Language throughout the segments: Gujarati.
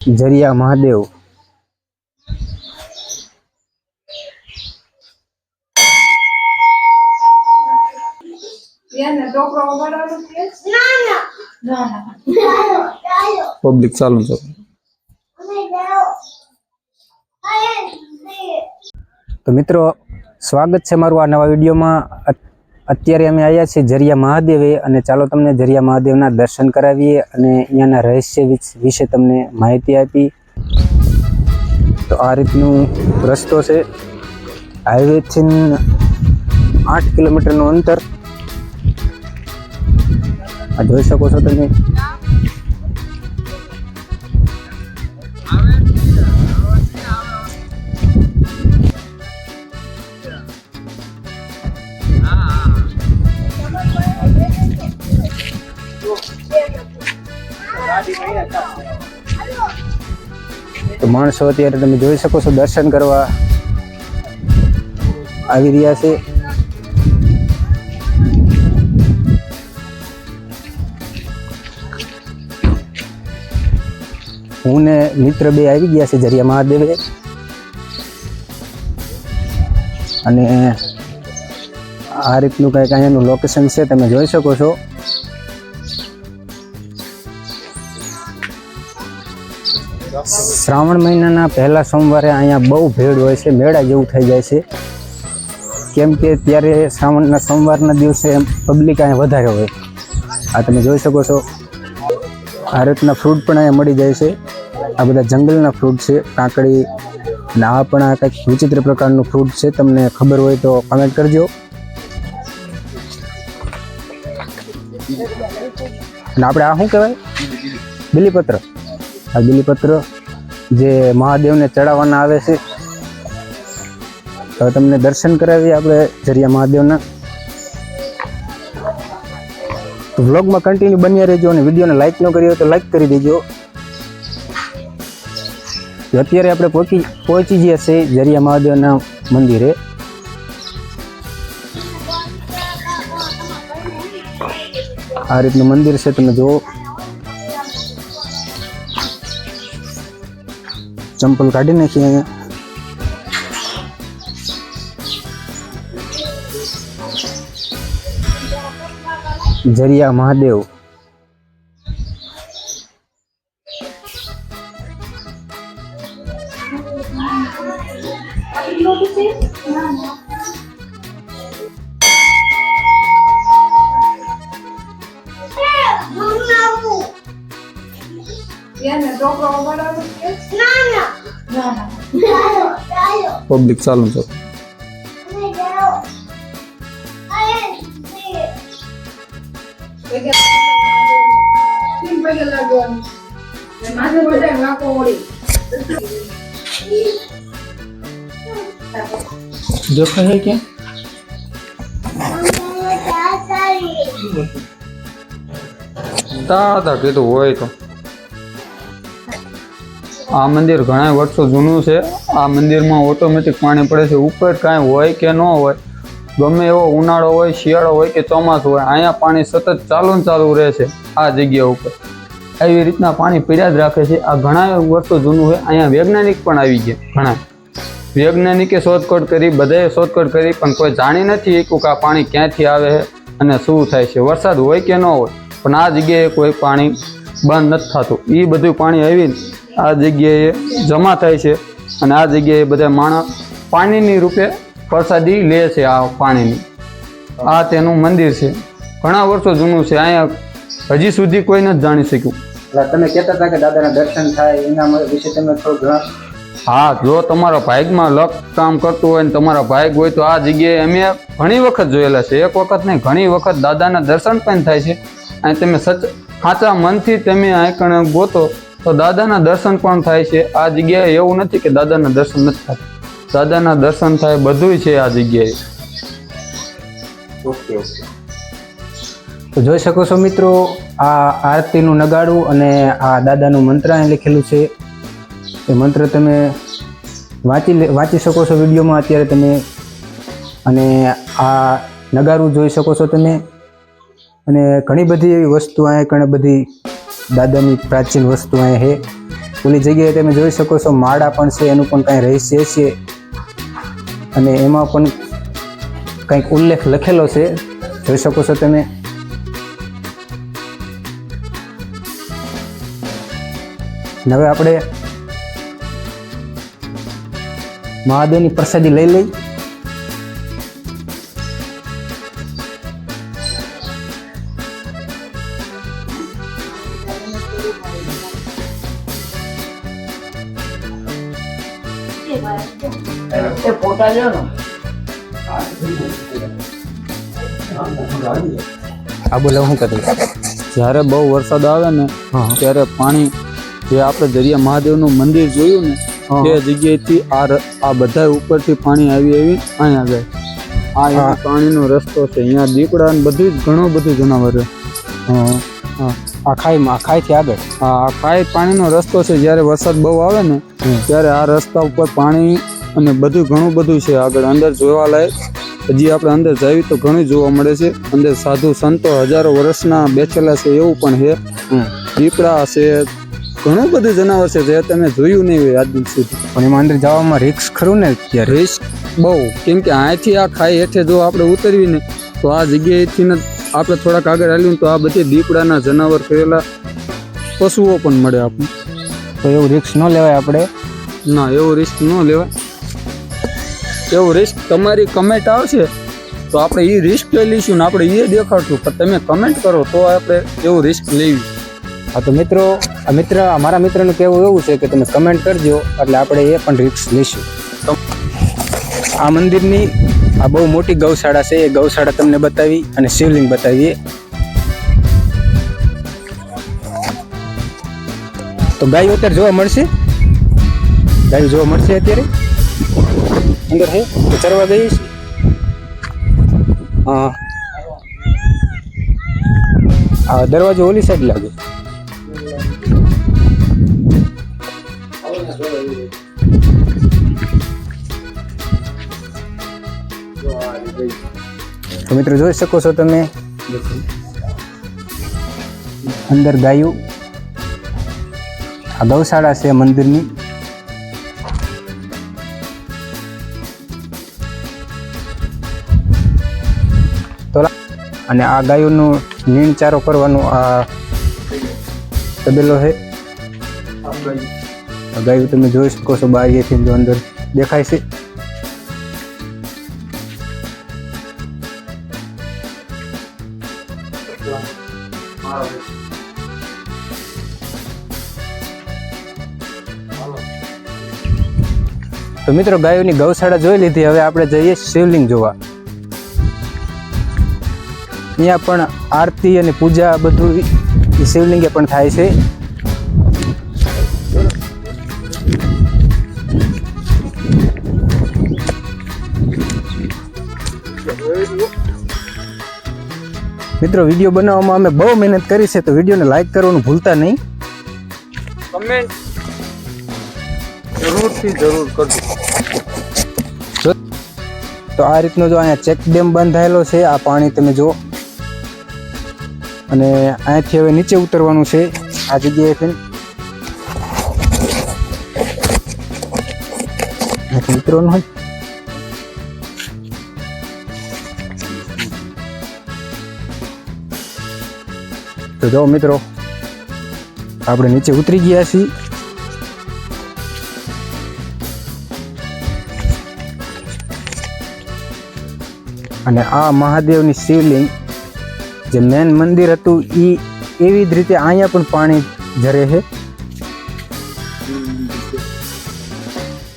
જરિયા મહાદેવ. પબ્લિક ચાલુ છે. તો મિત્રો સ્વાગત છે મારું આ નવા વિડીયોમાં. અત્યારે અમે આવ્યા છીએ જરિયા મહાદેવે અને ચાલો તમને જરિયા મહાદેવના દર્શન કરાવીએ અને અહીંયાના રહસ્ય વિશે તમને માહિતી આપી. તો આ રીતનું રસ્તો છે. હાઈવેથી આઠ કિલોમીટરનું અંતર. આ જોઈ શકો છો તમે. તો માણસો અત્યારે તમે જોઈ શકો છો દર્શન કરવા આવી રહ્યા છે. હું ને મિત્ર બે આવી ગયા છે જરિયા મહાદેવે. અને આ રીતનું કંઈક અહીંયાનું લોકેશન છે, તમે જોઈ શકો છો. શ્રાવણ મહિનાના પહેલા સોમવારે અહીંયા બહુ ભીડ હોય છે, મેળા જેવું થઈ જાય છે. કેમ કે ત્યારે શ્રાવણના સોમવારના દિવસે પબ્લિક અહીંયા વધારે હોય. આ તમે જોઈ શકો છો. આ રીતના ફ્રૂટ પણ અહીંયા મળી જાય છે. આ બધા જંગલના ફ્રૂટ છે, કાંકડી અને આ પણ આ કંઈક વિચિત્ર પ્રકારનું ફ્રૂટ છે. તમને ખબર હોય તો કમેન્ટ કરજો. અને આપણે આ શું કહેવાય? બિલીપત્ર. આ બિલીપત્ર જે મહાદેવને ચડાવવાના આવે છે. હવે તમને દર્શન કરાવીએ આપણે જરિયા મહાદેવના. તો વ્લોગમાં કન્ટિન્યુ બન્યા રહેજો અને વિડીયોને લાઈક ન કરી હોય તો લાઈક કરી દેજો. અત્યારે આપણે પહોંચી પહોંચી ગયા છે જરિયા મહાદેવના મંદિરે. આ રીતનું મંદિર છે, તમે જુઓ. ચંપલ કાઢી નાખીએ અહીંયા. જરિયા મહાદેવ. પબ્લિક ચાલુ છે દેખાય છે ક્યાં તા તા કીધું હોય તો. આ મંદિર ઘણા વર્ષો જૂનું છે. આ મંદિરમાં ઓટોમેટિક પાણી પડે છે. ઉપર કાંઈ હોય કે ન હોય, ગમે એવો ઉનાળો હોય, શિયાળો હોય કે ચોમાસું હોય, અહીંયા પાણી સતત ચાલુ ચાલુ રહે છે આ જગ્યા ઉપર. આવી રીતના પાણી પીડ્યા જ રાખે છે. આ ઘણા વર્ષો જૂનું હોય અહીંયા વૈજ્ઞાનિક પણ આવી ગયા ઘણા વૈજ્ઞાનિકે શોધખોળ કરી, બધાએ શોધખોળ કરી, પણ કોઈ જાણી નથી કે આ પાણી ક્યાંથી આવે છે અને શું થાય છે. વરસાદ હોય કે ન હોય, પણ આ જગ્યાએ કોઈ પાણી બંધ નથી થતું. એ બધું પાણી આવીને આ જગ્યાએ જમા થાય છે અને આ જગ્યાએ બધા માણસ પાણીની રૂપે પ્રસાદી લે છે આ પાણીની. આ તેનું મંદિર છે. ઘણા વર્ષો જૂનું છે. અહીંયા હજી સુધી કોઈ નથી જાણી શક્યું. તમે કહેતા હતા કે દાદાના દર્શન થાય એના વિશે તમે થોડું હા જો તમારા ભાગમાં લક કામ કરતું હોય ને તમારા ભાગ હોય તો આ જગ્યાએ અમે ઘણી વખત જોયેલા છે. એક વખત નહીં ઘણી વખત દાદાના દર્શન પણ થાય છે. અને તમે સચ સાચા મનથી તમે આંકણે ગોતો તો દાદાના દર્શન પણ થાય છે. આ જગ્યાએ એવું નથી કે દાદાના દર્શન નથી થતા. દાદાના દર્શન થાય બધુંય છે આ જગ્યાએ. Okay okay. તો જોઈ શકો છો મિત્રો આ આરતીનું નગાડું અને આ દાદાનું મંત્ર અહીં લખેલું છે. એ મંત્ર તમે વાંચી વાંચી શકો છો વિડીયોમાં અત્યારે તમે. અને આ નગારું જોઈ શકો છો તમે. અને ઘણી બધી એવી વસ્તુ અહીંયા ઘણી બધી દાદાની પ્રાચીન વસ્તુ અહીંયા છે. ઓલી જગ્યાએ તમે જોઈ શકો છો, માળા પણ છે, એનું પણ કાંઈ રહસ્ય છે. અને એમાં પણ કંઈક ઉલ્લેખ લખેલો છે. જોઈ શકો છો તમે. હવે આપણે મહાદેવની પ્રસાદી લઈ લઈ. એ ફોટા લ્યો ને. આ બોલો હું કરું? જ્યારે બહુ વરસાદ આવે ને ત્યારે પાણી જે આપણે દરિયા મહાદેવનું મંદિર જોયું ને તે જગ્યાએથી આ ર- આ બધા ઉપરથી પાણી આવી આવી અહીંયા જાય. આ અહીંયા પાણીનો રસ્તો છે. અહીંયા દીપડા ને બધું જ ઘણું બધું જનાવર છે. હા હા. આ ખાઈમાં આ ખાઈથી આગળ. આ કાંઈ પાણીનો રસ્તો છે જ્યારે વરસાદ બહુ આવે ને ત્યારે આ રસ્તા ઉપર પાણી અને બધું ઘણું બધું છે. આગળ અંદર જોવા લાયક હજી આપણે અંદર જઈએ તો ઘણું જોવા મળે છે. અંદર સાધુ સંતો હજારો વર્ષના બેઠેલા છે એવું પણ છે. દીપડા છે ઘણું બધું જનાવર છે જે તમે જોયું નહીં હોય આજ દિન સુધી. પણ એમાં અંદર જવામાં રિક્સ ખરું ને ત્યારે રિસ્ક બહુ. કેમ કે અહીંથી આ ખાઈ હેઠે જો આપણે ઉતરવી ને તો આ જગ્યાએથી ને આપણે થોડાક આગળ હાલ્યું તો આ બધી દીપડાના જનાવર કરેલા પશુઓ પણ મળે આપણને. તો એવું રિસ્ક ન લેવાય આપણે. ના એવું રિસ્ક ન લેવાય. એવું રિસ્ક તમારી કમેન્ટ આવશે તો આપણે એ રિસ્ક લઈ લઈશું ને આપણે એ દેખાડશું. પણ તમે કમેન્ટ કરો તો આપણે એવું રિસ્ક લેવી. હા તો મિત્રો આ મિત્ર અમારા મિત્રનું કહેવું એવું છે કે તમે કમેન્ટ કરજો એટલે આપણે એ પણ રિસ્ક લઈશું. આ મંદિરની આ બહુ મોટી ગૌશાળા છે, એ ગૌશાળા તમને બતાવી અને શિવલિંગ બતાવીએ. તો ગાયો અત્યારે જોવા મળશે? ગાયો જોવા મળશે અત્યારે? અંદર હે ચરવા ગઈ છે હા દરવાજો ઓલી સાઈડ લાગે. તો મિત્રો જોઈ શકો છો તમે. અંદર ગાયું. આ ગૌશાળા છે મંદિરની. અને આ ગાયોનું નીણચારો કરવાનું આ તબેલો છે. ગાયું તમે જોઈ શકો છો બારીએથી અંદર દેખાય છે. તો મિત્રો ગાયોની ગૌશાળા જોઈ લીધી. હવે આપણે જઈએ શિવલિંગ જોવા. અહીંયા પણ આરતી અને પૂજા બધું શિવલિંગે પણ થાય છે. મિત્રો, વીડિયો બનાવવામાં અમે બહુ મહેનત કરી છે, તો વિડીયોને લાઈક કરવાનું ભૂલતા નહીં. કમેન્ટ જરૂરથી જરૂર કરજો. તો આ રીતનો જો અહીંયા ચેક ડેમ બંધ થયેલો છે, આ પાણી તમે જુઓ. અને અહીંયાથી હવે નીચે ઉતરવાનું છે, આ જગ્યાએથી ઉતરવાનું હોય. તો જો મિત્રો, આપણે નીચે ઉતરી ગયા છીએ. અને આ મહાદેવની શિવલિંગ જે મેન મંદિર હતું એ એવી જ રીતે અહીંયા પણ પાણી ઝરે છે.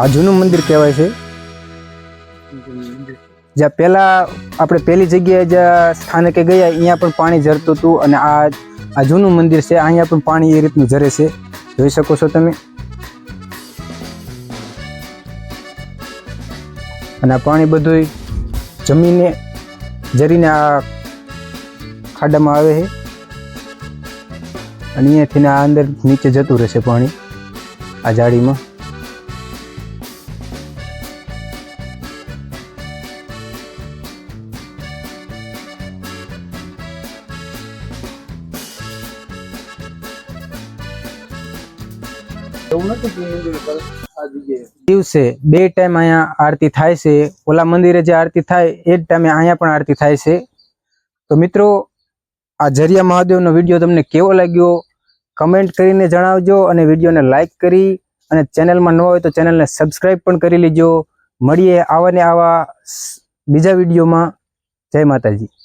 આ જૂનું મંદિર કહેવાય છે. જ્યાં પહેલાં આપણે પહેલી જગ્યાએ જ્યાં સ્થાનકે ગયા, અહીંયા પણ પાણી ઝરતું હતું અને આ આ જૂનું મંદિર છે, અહીંયા પણ પાણી એ રીતનું ઝરે છે. જોઈ શકો છો તમે. અને આ પાણી બધું જમીને જરીને આ ખાડામાં આવે છે. અને અહીંયાથી આ અંદર નીચે જતું રહેશે પાણી, આ જાળીમાં. એવું નથી દિવસે બે ટાઈમ અહીંયા આરતી થાય છે. ઓલા મંદિરે જે આરતી થાય, એ જ ટાઈમે અહીંયા પણ આરતી થાય છે. તો મિત્રો, આ જરિયા મહાદેવનો વીડિયો તમને કેવો લાગ્યો? કમેન્ટ કરીને જણાવજો અને વિડીયોને લાઇક કરી અને ચેનલમાં ન હોય તો ચેનલને સબસ્ક્રાઈબ પણ કરી લેજો. મળીએ આવા ને આવા બીજા વિડીયોમાં. જય માતાજી.